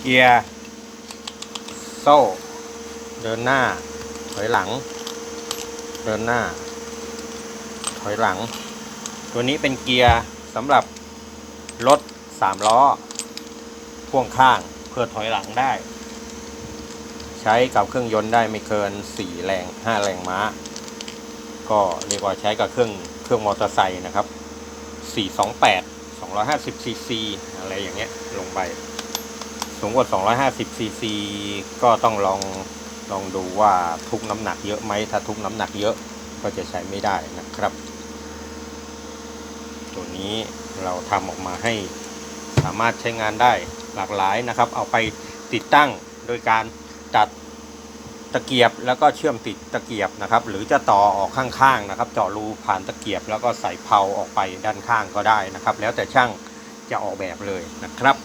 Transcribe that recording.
เกียร์ โซ่ เดินหน้า ถอยหลัง เดินหน้า ถอยหลัง ตัวนี้เป็นเกียร์สำหรับรถสามล้อ พ่วงข้างเพื่อถอยหลังได้ ใช้กับเครื่องยนต์ได้ไม่เกิน 4 แรง 5 แรงม้า ก็เรียกว่าใช้กับเครื่องเครื่องมอเตอร์ไซค์นะครับ 428 250ซีซีอะไรอย่างเงี้ยลงไป สูงกว่า 250ซีซีก็ต้องลองลองดูว่าทุกน้ำหนักเยอะไหมถ้าทุกน้ำหนักเยอะก็จะใช้ไม่ได้นะครับ ตัวนี้เราทำออกมาให้สามารถใช้งานได้หลากหลายนะครับ เอาไปติดตั้งโดยการตัดตะเกียบแล้วก็เชื่อมติดตะเกียบนะครับ หรือจะต่อออกข้างๆนะครับเจาะรูผ่านตะเกียบ แล้วก็ใส่เพลาออกไปด้านข้างก็ได้นะครับ แล้วแต่ช่างจะออกแบบเลยนะครับ